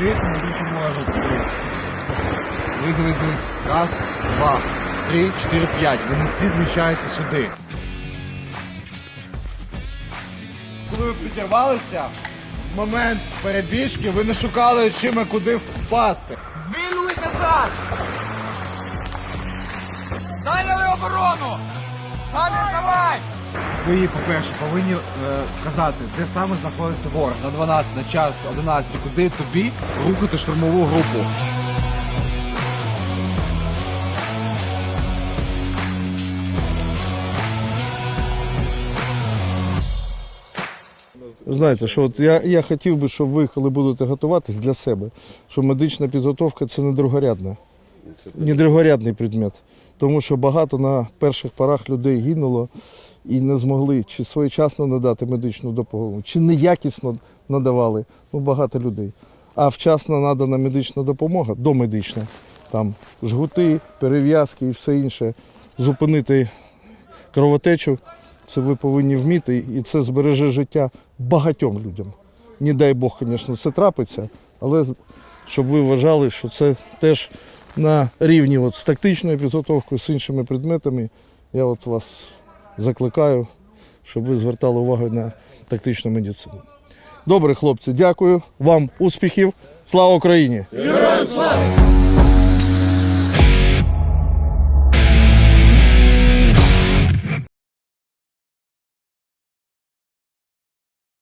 відкрити на допоможу. Дивись. Дивись, дивись. Раз, два, три, чотири, п'ять. Вони всі зміщаються сюди. Коли ви підірвалися, в момент перебіжки ви не шукали чим і куди впасти. Двинули назад! Зайняли оборону! Гамір, давай! Ви, по-перше, повинні е, казати, де саме знаходиться ворог. На 12, на час, 11, куди тобі рухати штурмову групу. Знаєте, що от я, я хотів би, щоб ви, коли будете готуватись для себе, що медична підготовка це не другорядна, не другорядний предмет. Тому що багато на перших порах людей гинуло і не змогли чи своєчасно надати медичну допомогу, чи неякісно надавали. Ну, багато людей. А вчасно надана медична допомога, домедична, там жгути, перев'язки і все інше, зупинити кровотечу. Це ви повинні вміти, і це збереже життя багатьом людям. Не дай Бог, звісно, це трапиться, але щоб ви вважали, що це теж на рівні от, з тактичною підготовкою, з іншими предметами. Я от вас закликаю, щоб ви звертали увагу на тактичну медицину. Добре, хлопці, дякую. Вам успіхів. Слава Україні! Героям слава!